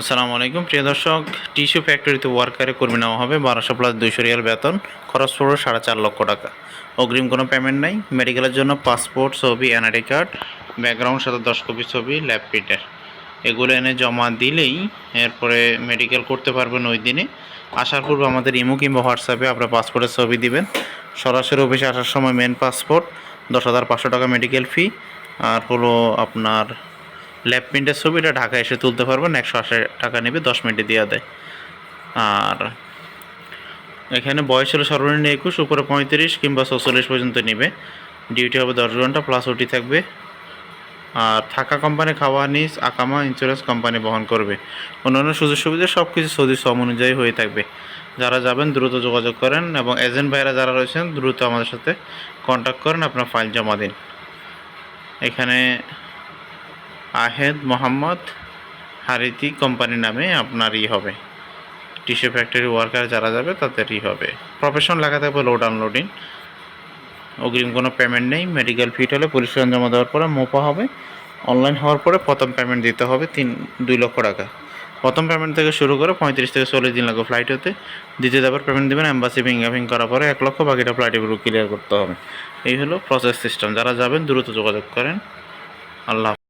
আসসালামু আলাইকুম। প্রিয় দর্শক, টিস্যু ফ্যাক্টরিতে ওয়ার্কারে কর্মী নেওয়া হবে বারোশো প্লাস দুইশো রিয়াল বেতন, খরচ পড়বে সাড়ে চার লক্ষ টাকা। অগ্রিম কোনো পেমেন্ট নাই মেডিকেলের জন্য পাসপোর্ট ছবি এনআইডি কার্ড ব্যাকগ্রাউন্ড সাথে দশ কপি ছবি ল্যাব এগুলো এনে জমা দিলেই এরপরে মেডিকেল করতে পারবেন ওই দিনে। আসার পূর্বে আমাদের ইমো কিংবা হোয়াটসঅ্যাপে আপনার পাসপোর্টের ছবি দিবেন। সরাসরি অফিসে আসার সময় মেন পাসপোর্ট দশ হাজার পাঁচশো টাকা মেডিকেল ফি আর হলো আপনার ল্যাব প্রিন্টের ছবিটা ঢাকা এসে তুলতে পারবেন, একশো আশি টাকা নেবে, দশ মিনিটে দেওয়া দেয়। আর এখানে বয়স হলো সর্বনিম্ন একুশ, উপরে পঁয়ত্রিশ কিংবা চৌচল্লিশ পর্যন্ত নেবে। ডিউটি হবে দশ ঘণ্টা প্লাস ওটি থাকবে। আর থাকা কোম্পানি খাওয়া নিস আকামা ইন্স্যুরেন্স কোম্পানি বহন করবে। অন্যান্য সুযোগ সুবিধা সব কিছু সৌদি শ্রম অনুযায়ী হয়ে থাকবে। যারা যাবেন, দ্রুত যোগাযোগ করেন এবং এজেন্ট ভাইরা যারা রয়েছেন, দ্রুত আমাদের সাথে কন্ট্যাক্ট করেন, আপনার ফাইল জমা দিন। এখানে আহেদ মোহাম্মদ হারিতি কোম্পানি নামে আপনার ই হবে। টিস্যু ফ্যাক্টরি ওয়ার্কার যারা যাবে তাদেরই হবে। প্রফেশন লেখা থাকবে লোড আনলোডিং অগ্রিম কোনো পেমেন্ট নেই মেডিকেল ফিট হলে পুলিশ জমা দেওয়ার পরে মোপা হবে। অনলাইন হওয়ার পরে প্রথম পেমেন্ট দিতে হবে তিন, দুই লক্ষ টাকা। প্রথম পেমেন্ট থেকে শুরু করে পঁয়ত্রিশ থেকে চল্লিশ দিন লাগবে ফ্লাইট হতে। দ্বিতীয় দাবার পেমেন্ট দেবেন অ্যাম্বাসি ফিঙ্গাফিং করার পরে এক লক্ষ, বাকিটা ফ্লাইটে ক্লিয়ার করতে হবে। এই হলো প্রসেস সিস্টেম যারা যাবেন, দ্রুত যোগাযোগ করেন। আল্লাহ।